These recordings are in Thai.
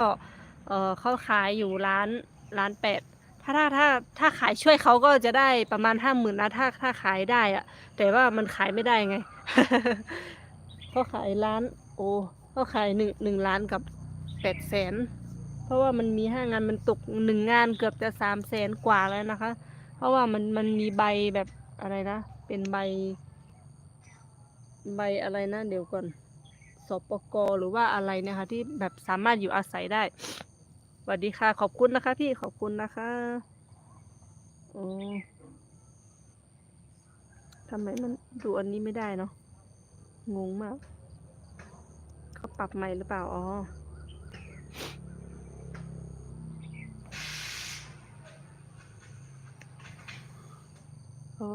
ก็เออเขาขายอยู่ร้านร้านแปดถ้าถ้าถ้าถ้าขายช่วยเขาก็จะได้ประมาณห้าหมื่นนะถ้าถ้าขายได้อะแต่ว่ามันขายไม่ได้ไงเขาขายร้าน โอ้เขาขายหนึ่งหนึ่งล้านกับแปดแสนเพราะว่ามันมีห้างานมันตกหนึ่งงานเกือบจะสามแสนกว่าแล้วนะคะ เพราะว่ามันมันมีใบแบบอะไรนะ เป็นใบ ใบอะไรนะ เดี๋ยวก่อน สปกหรือว่าอะไรนะคะ ที่แบบสามารถอยู่อาศัยได้สวัสดีค่ะ ขอบคุณนะคะ พี่ขอบคุณนะคะโอ้ทำไมมันดูอันนี้ไม่ได้เนาะงงมาก เขาปรับใหม่หรือเปล่า อ๋อโอ้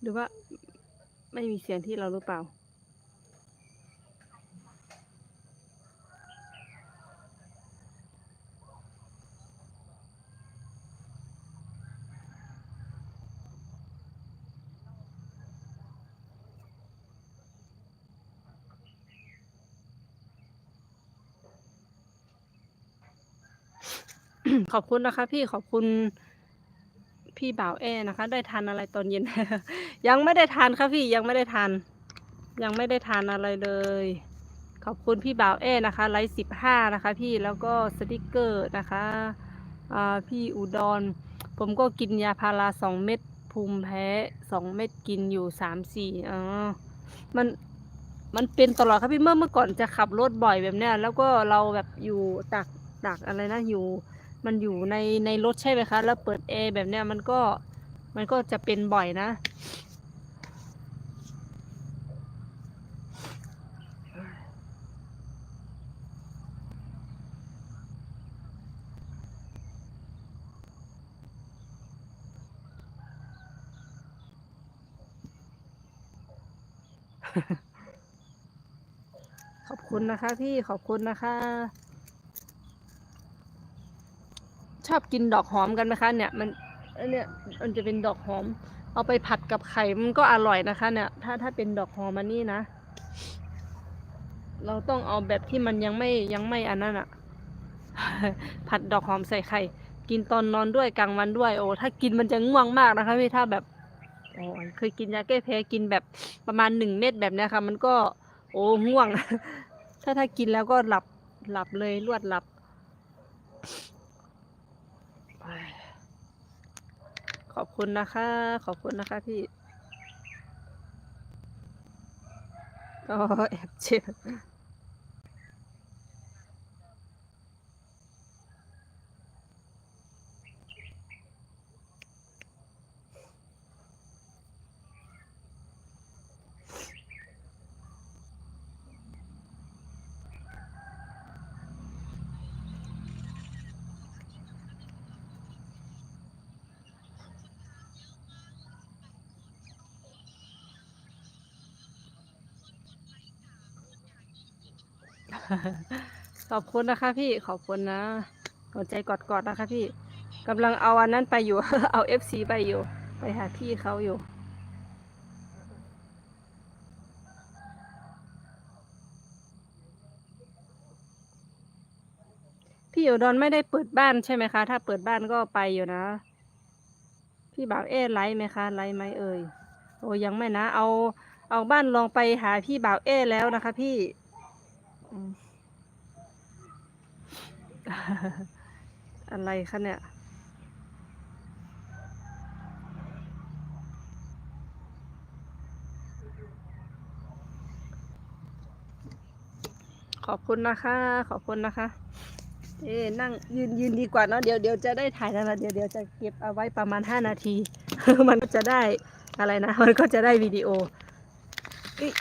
หรือว่าไม่มีเสียงที่เราหรือเปล่า ขอบคุณนะคะพี่ขอบคุณ พี่บ่าวแอนะคะ ได้ทานอะไรตอนเย็น ยังไม่ได้ทานค่ะพี่ยังไม่ได้ทาน ยังไม่ได้ทานอะไรเลย ขอบคุณพี่บ่าวแอนะคะไลฟ์สิบห้านะคะพี่แล้วก็สติกเกอร์นะคะพี่อุดร ผมก็กินยาพาราสองเม็ดภูมิแพ้สองเม็ดกินอยู่สามสี่อ๋อมันมันเป็นตลอดครับพี่เมื่อเมื่อก่อนจะขับรถบ่อยแบบเนี้ยแล้วก็เราแบบอยู่ตักตักอะไรนะอยู่ มันอยู่ในในรถใช่ไหมคะ แล้วเปิดแอร์แบบเนี้ยมันก็มันก็จะเป็นบ่อยนะ ขอบคุณนะคะพี่ขอบคุณนะคะ ชอบกินดอกหอมกันไหมคะเนี่ยมันอันเนี่ยมันจะเป็นดอกหอม เอาไปผัดกับไข่มันก็อร่อยนะคะ เนี่ย ถ้าถ้าเป็นดอกหอมมันนี่นะ เราต้องเอาแบบที่มันยังไม่ยังไม่อันนั้นอะผัดดอกหอมใส่ไข่กินตอนนอนด้วยกลางวันด้วยโอ้ถ้ากินมันจะง่วงมากนะคะพี่ถ้าแบบโอ้เคยกินยาแก้แพ้กินแบบประมาณหนึ่งเม็ดแบบนี้ค่ะ มันก็ โอ้ง่วง ถ้าถ้ากินแล้วก็หลับหลับเลยรวดหลับ อบคุณนะคะ ขอบคุณนะคะพี่ก็แอบเจ็บ ขอบคุณนะคะ พี่ขอบคุณนะหัวใจกอดๆนะคะ พี่กำลังเอาอันนั้นไปอยู่ เอาเอฟซีไปอยู่ ไปหาพี่เขาอยู่พี่อยู่ดอนไม่ได้เปิดบ้านใช่ไหมคะ ถ้าเปิดบ้านก็ไปอยู่นะ พี่บ่าวเอ๊ไลฟ์ไหมคะ ไลฟ์ไหมเอ่ย โอ้ยังไม่นะ เอา เอาบ้านลองไปหาพี่บ่าวเอ๊แล้วนะคะ พี่ อะไรคะเนี่ย ขอบคุณนะคะ ขอบคุณนะคะ เอ๊นั่งยืนยืนดีกว่าเนาะ เดี๋ยวเดี๋ยวจะได้ถ่ายแล้วนะเดี๋ยวเดี๋ยวจะเก็บเอาไว้ประมาณห้านาที มันก็จะได้อะไรนะ มันก็จะได้วิดีโออิ๊ย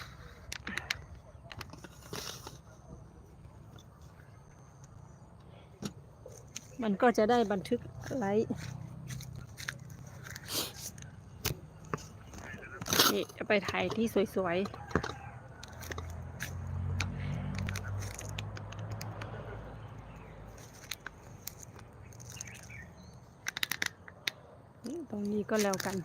มันก็จะได้บันทึกไลฟ์นี่จะไปถ่ายที่สวยๆ ตรงนี้ก็แล้วกัน